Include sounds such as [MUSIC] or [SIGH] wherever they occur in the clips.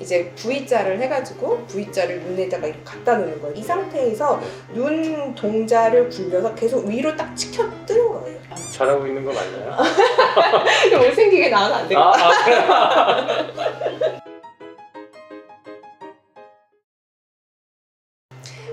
이제 V자를 해가지고 V자를 눈에다가 이렇게 갖다 놓는 거예요. 이 상태에서 눈 동자를 굴려서 계속 위로 딱 치켜 뜨는 거예요. 잘하고 있는 거 맞나요? [LAUGHS] 못생기게 나와서 안 되겠다. 아, 아, 그래요? [LAUGHS]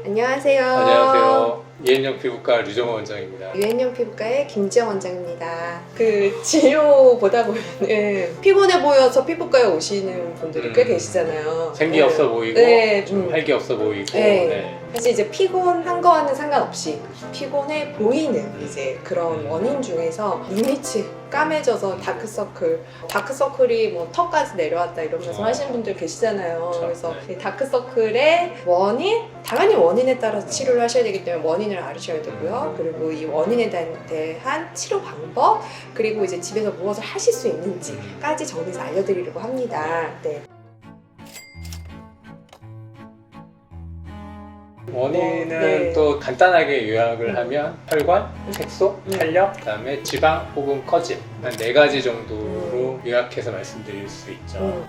안녕하세요. 안녕하세요. 이은영 피부과 류정호 원장입니다. 유행형 피부과의 김지영 원장입니다. 그 진료 보다 보면은 피곤해 보여서 피부과에 오시는 분들이 꽤 음. 계시잖아요. 생기 네. 없어 보이고 네, 좀 음. 활기 없어 보이고 네. 네. 사실 이제 피곤한 거와는 상관없이 피곤해 보이는 이제 그런 원인 중에서 눈밑이 까매져서 다크서클, 다크서클이 뭐 턱까지 내려왔다 이런 말씀 어. 하시는 분들 계시잖아요. 그래서 네. 이 다크서클의 원인, 당연히 원인에 따라서 치료를 하셔야 되기 때문에 원인을 알으셔야 되고요. 음. 그리고 이 원인에 대- 대한 치료 방법, 그리고 이제 집에서 무엇을 하실 수 있는지까지 정리해서 알려드리려고 합니다. 네. 원인은 네. 또 간단하게 요약을 음. 하면 혈관, 음. 색소, 음. 탄력, 그다음에 지방 혹은 커짐 한 네 가지 정도로 음. 요약해서 말씀드릴 수 있죠. 음.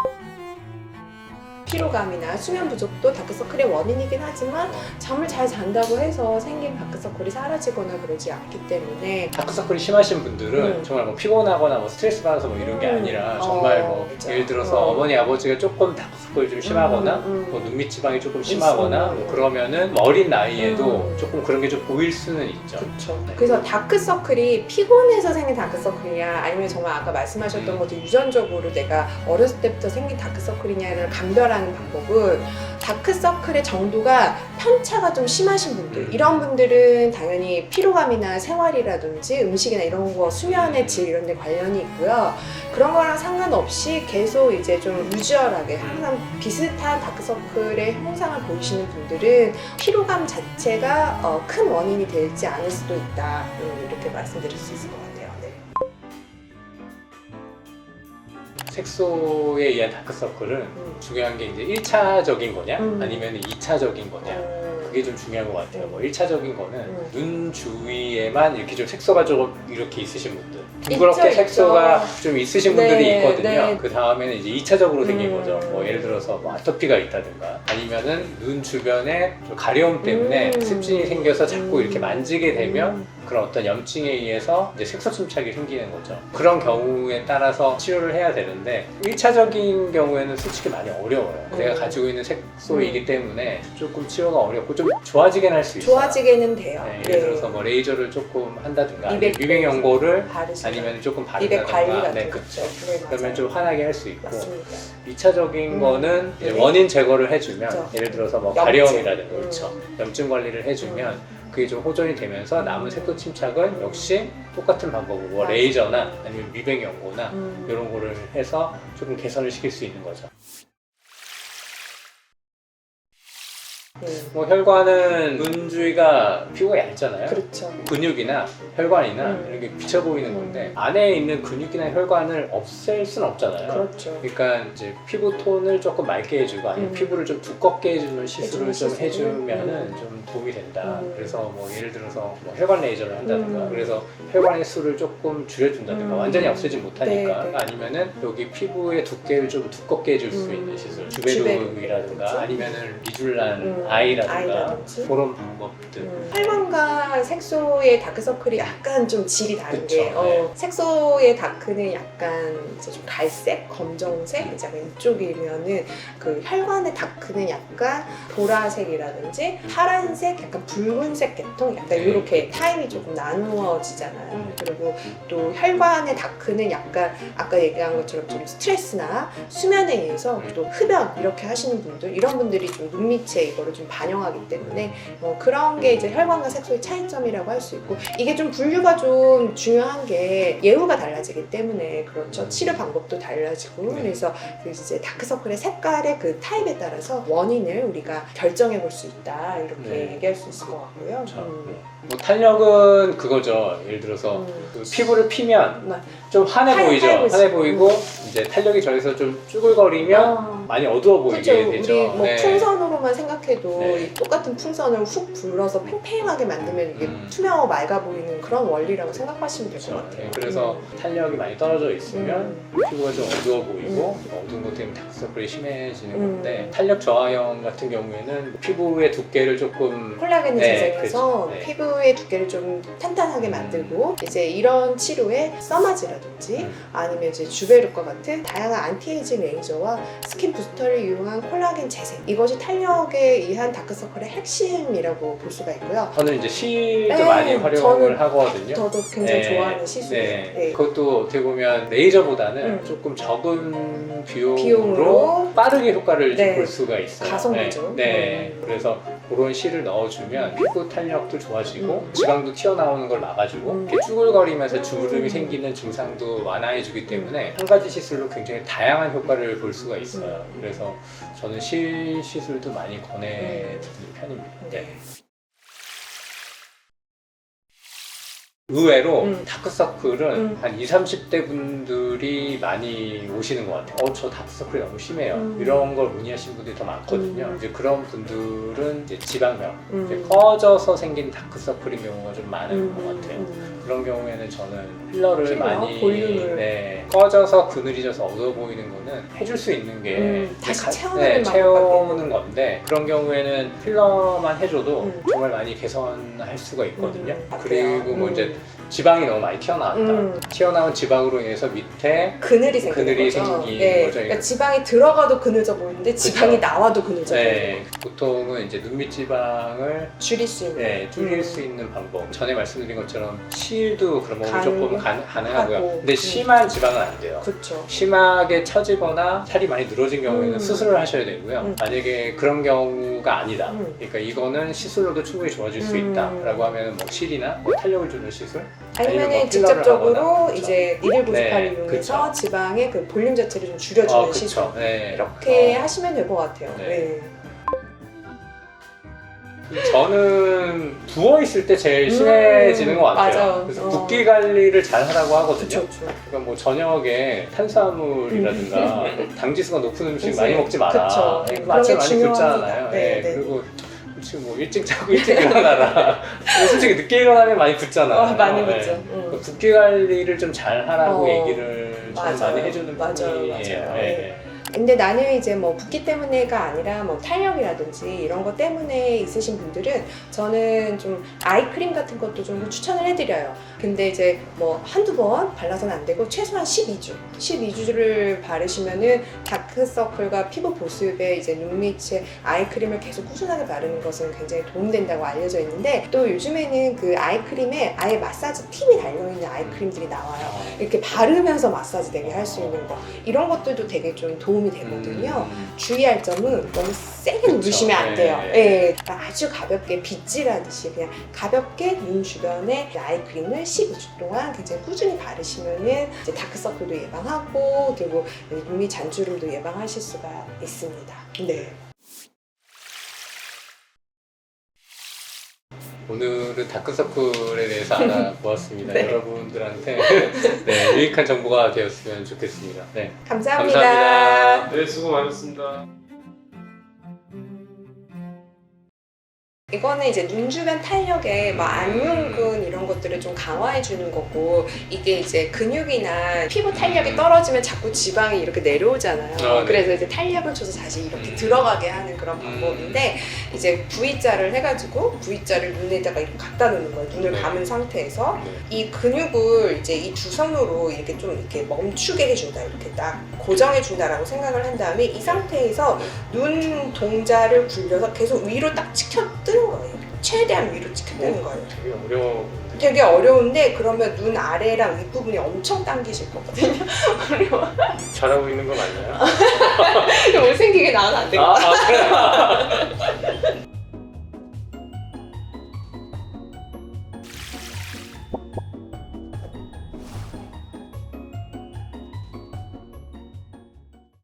피로감이나 수면 부족도 다크서클의 원인이긴 하지만 잠을 잘 잔다고 해서 생긴 다크서클이 사라지거나 그러지 않기 때문에 다크서클이 심하신 분들은 음. 정말 뭐 피곤하거나 뭐 스트레스 받아서 뭐 이런 게 음. 아니라 어, 정말 뭐 그렇죠. 예를 들어서 어. 어. 머니 아버지가 조금 다크서클이 좀 심하거나 음, 음. 뭐 눈밑 지방이 조금 심하거나. 뭐 그러면은 어린 나이에도 음. 조금 그런 게 좀 보일 수는 있죠. 그렇죠. 네. 그래서 다크서클이 피곤해서 생긴 다크서클이냐 아니면 정말 아까 말씀하셨던 음. 것도 유전적으로 내가 어렸을 때부터 생긴 다크서클이냐를 감별하는 방법은 다크서클의 정도가 편차가 좀 심하신 분들 음. 이런 분들은 당연히 피로감이나 생활이라든지 음식이나 이런 거 수면의 질 이런 데 관련이 있고요 그런 거랑 상관없이 계속 이제 좀 유주얼하게 항상 비슷한 다크서클의 형상을 보이시는 분들은 피로감 자체가 어, 큰 원인이 되지 않을 수도 있다 음, 이렇게 말씀드릴 수 있을 것 같아요. 색소에 의한 다크서클은 음. 중요한 게 이제 1차적인 거냐 음. 아니면 2차적인 거냐 어, 그게 좀 중요한 것 같아요. 음. 뭐 1차적인 거는 음. 눈 주위에만 이렇게 좀 색소가 조금 이렇게 있으신 분들. 둥그렇게 있죠, 색소가 있죠. 좀 있으신 분들이 네, 있거든요. 네. 그 다음에는 이제 2차적으로 생긴 음. 거죠. 뭐 예를 들어서 뭐 아토피가 있다든가 아니면은 눈 주변에 좀 가려움 때문에 음. 습진이 생겨서 자꾸 음. 이렇게 만지게 되면 음. 그런 어떤 염증에 의해서 이제 색소 침착이 생기는 거죠. 그런 경우에 따라서 치료를 해야 되는데 1차적인 경우에는 솔직히 많이 어려워요. 음. 내가 가지고 있는 색소이기 때문에 조금 치료가 어렵고 좀 좋아지긴 할 수 있어요. 좋아지게는 돼요. 네, 예를 들어서 뭐 레이저를 조금 한다든가 아니면 미백- 미백 연고를 바르시죠. 아니면 조금 미백 관리 바른다든가 같은 네, 거 그쵸. 네, 맞아요. 그러면 좀 환하게 할 수 있고 맞습니다. 2차적인 음. 거는 이제 네. 원인 제거를 해주면 그쵸. 예를 들어서 뭐 염증. 가려움이라든가 음. 그렇죠. 염증 관리를 해주면 그게 좀 호전이 되면서 남은 색소 침착은 역시 똑같은 방법으로 뭐. 레이저나 아니면 미백 연고나 음. 이런 거를 해서 조금 개선을 시킬 수 있는 거죠. 뭐 혈관은 눈 주위가 피부가 얇잖아요. 그렇죠. 근육이나 혈관이나 음. 이런 게 비쳐 보이는 음. 건데 안에 있는 근육이나 혈관을 없앨 수는 없잖아요. 그렇죠. 그러니까 이제 피부 톤을 조금 맑게 해주고 아니면 음. 피부를 좀 두껍게 해주는 시술을 좀 시술. 해주면은 음. 좀 도움이 된다. 음. 그래서 뭐 예를 들어서 뭐 혈관 레이저를 한다든가 음. 그래서 혈관의 수를 조금 줄여준다든가 음. 완전히 없애지 못하니까 네, 네. 아니면은 여기 피부의 두께를 좀 두껍게 해줄 수 음. 있는 시술 주베르. 주베르이라든가? 아니면은 리줄란 음. 아이라든가 아이라든지. 그런 방법들 음, 혈관과 색소의 다크서클이 약간 좀 질이 다른 그쵸, 게 네. 어, 색소의 다크는 약간 이제 좀 갈색, 검정색 이제 이쪽이면은 그 혈관의 다크는 약간 보라색이라든지 파란색, 약간 붉은색 계통 약간 네. 이렇게 타입이 조금 나누어지잖아요. 그리고 또 혈관의 다크는 약간 아까 얘기한 것처럼 좀 스트레스나 수면에 의해서 음. 또 흡연 이렇게 하시는 분들 이런 분들이 좀 눈밑에 이거를 좀 반영하기 때문에 어, 그런 게 이제 혈관과 색소의 차이 점이라고 할 수 있고 이게 좀 분류가 좀 중요한 게 예후가 달라지기 때문에 그렇죠 치료 방법도 달라지고 네. 그래서 그 이제 다크서클의 색깔의 그 타입에 따라서 원인을 우리가 결정해 볼 수 있다 이렇게 네. 얘기할 수 있을 것 같고요. 그렇죠. 음. 뭐 탄력은 그거죠. 예를 들어서 음. 그 피부를 피면 네. 좀 환해 하얘- 보이죠. 하얘 보이죠. 환해 보이고 이제 탄력이 저에서 좀 쭈글거리면 아. 많이 어두워 그렇죠. 보이게 되죠. 우리 뭐 네. 풍선으로만 생각해도 네. 이 똑같은 풍선을 훅 불어서 팽팽하게 만들면 이게 음. 투명하고 맑아 보이는 그런 원리라고 생각하시면 될 것 그렇죠. 같아요. 네, 그래서 음. 탄력이 많이 떨어져 있으면 음. 피부가 좀 어두워 보이고 어두운 것 때문에 다크서클이 심해지는 음. 건데 탄력 저하형 같은 경우에는 피부의 두께를 조금 콜라겐을 네, 재생해서 그렇죠. 네. 피부 의 두께를 좀 탄탄하게 만들고 이제 이런 치료에 써마지라든지 음. 아니면 이제 주베르과 같은 다양한 안티에이징 레이저와 스킨 부스터를 이용한 콜라겐 재생 이것이 탄력에 의한 다크서클의 핵심이라고 볼 수가 있고요. 저는 이제 실도 네, 많이 활용을 저는 하거든요. 저도 굉장히 네, 좋아하는 시술이에요. 네. 네. 그것도 어떻게 보면 레이저보다는 음. 조금 적은 비용으로, 비용으로 빠르게 효과를 네. 볼 수가 있어요. 가성비죠. 네. 네. 음. 그래서 그런 실을 넣어주면 피부 탄력도 좋아지고 음. 지방도 튀어나오는 걸 막아주고 쭈글거리면서 주름이 음. 생기는 증상도 완화해주기 때문에 한 가지 시술로 굉장히 다양한 효과를 볼 수가 음. 있어요. 그래서 저는 실 시술도 많이 권해드리는 편입니다. 네. 네. 의외로 음. 다크서클은 음. 한 20, 30대 분들이 많이 오시는 것 같아요. 어, 저 다크서클이 너무 심해요. 음. 이런 걸 문의하시는 분들이 더 많거든요. 음. 이제 그런 분들은 이제 지방염, 음. 이제 커져서 생긴 다크서클인 경우가 좀 많은 음, 것 같아요. 음. 그런 경우에는 저는 필러를 필러? 많이 볼륨을. 네, 꺼져서 그늘이져서 어두워 보이는 거는 해줄 수 있는 게 음, 다시 가- 채우는 네, 채우는 건데 그런 경우에는 필러만 해줘도 음. 정말 많이 개선할 수가 있거든요. 음, 그리고 뭐 음. 이제 지방이 너무 많이 튀어나왔다. 음. 튀어나온 지방으로 인해서 밑에 그늘이 생기는 그늘이 거죠. 생기는 네. 거죠. 그러니까 지방이 들어가도 그늘져 보이는데 지방이 나와도 그늘져 보이고 네, 보통은 이제 눈밑 지방을 줄일 수 있는 네, 줄일 음. 수 있는 방법. 전에 말씀드린 것처럼 실도 그런 가능- 조금 가, 가능하고요. 하고. 근데 음. 심한 지방은 안 돼요. 그렇죠. 심하게 처지거나 살이 많이 늘어진 경우에는 음. 수술을 하셔야 되고요. 음. 만약에 그런 경우가 아니다. 음. 그러니까 이거는 시술로도 충분히 좋아질 수 음. 있다라고 하면 뭐 실이나 뭐 탄력을 주는 시술 아니면 아니면 뭐 필러를 직접적으로 그렇죠. 이제 니들 네, 이용해서 그쵸. 지방의 그 볼륨 자체를 좀 줄여주는 어, 시술 그쵸. 네. 이렇게 어. 하시면 될 것 같아요. 네. 네. 저는 부어 있을 때 제일 심해지는 음, 것 같아요. 맞아요. 그래서 어. 붓기 관리를 잘 하라고 하거든요. 그렇죠. 그렇죠. 그러니까 뭐 저녁에 탄수화물이라든가 [LAUGHS] 당지수가 높은 음식. 많이 먹지 마라. 그쵸. 네, 그런 게 많이 중요합니다. 네, 네, 네. 그리고 지금 뭐 일찍 자고 일찍 일어나라. 솔직히 늦게 일어나면 많이 붓잖아요. 어, 많이 네. 그렇죠. 그 음. 붓기 관리를 좀 잘 하라고 어, 얘기를 좀 맞아요. 많이 해주는 맞아요, 편이에요. 맞아요. 네. 근데 나는 이제 뭐 붓기 때문에가 아니라 뭐 탄력이라든지 이런 것 때문에 있으신 분들은 저는 좀 아이크림 같은 것도 좀 추천을 해드려요. 근데 이제 뭐 한두 번 발라서는 안 되고 최소한 12주, 12주를 바르시면은 다크서클과 피부 보습에 이제 눈 밑에 아이크림을 계속 꾸준하게 바르는 것은 굉장히 도움된다고 알려져 있는데 또 요즘에는 그 아이크림에 아예 마사지 팁이 달려있는 아이크림들이 나와요. 이렇게 바르면서 마사지 되게 할 수 있는 거 이런 것들도 되게 좀 도움 이 되거든요. 음. 주의할 점은 너무 세게 그쵸. 누르시면 안 돼요. 네. 예. 그러니까 아주 가볍게 빗질하듯이 그냥 가볍게 눈 주변에 아이 크림을 12주 동안 굉장히 꾸준히 바르시면은 이제 다크서클도 예방하고 그리고 눈밑 잔주름도 예방하실 수가 있습니다. 네. 오늘은 다크서클에 대해서 [LAUGHS] 알아보았습니다. 네. 여러분들한테 [LAUGHS] 네, 유익한 정보가 되었으면 좋겠습니다. 네. 감사합니다. 감사합니다. 네, 수고 많으셨습니다. 이거는 이제 눈 주변 탄력에 뭐 안윤근 이런 것들을 좀 강화해 주는 거고 이게 이제 근육이나 피부 탄력이 떨어지면 자꾸 지방이 이렇게 내려오잖아요. 아, 네. 그래서 이제 탄력을 줘서 다시 이렇게 음. 들어가게 하는 그런 음. 방법인데 이제 V자를 해가지고 V자를 눈에다가 이렇게 갖다 놓는 거예요. 눈을 네. 감은 상태에서 네. 이 근육을 이제 이두 손으로 이렇게 좀 이렇게 멈추게 해준다 이렇게 딱 고정해 준다라고 생각을 한 다음에 이 상태에서 눈 동자를 굴려서 계속 위로 딱 치켜 뜨는 거예요. 최대한 위로 치켜 뜨는 거예요. 되게 어려워. 되게 어려운데 그러면 눈 아래랑 윗부분이 엄청 당기실 거거든요. [LAUGHS] 어려워. 잘하고 있는 거 맞나요? [LAUGHS] 못생기게 나오면 안. 아, 아, 그래.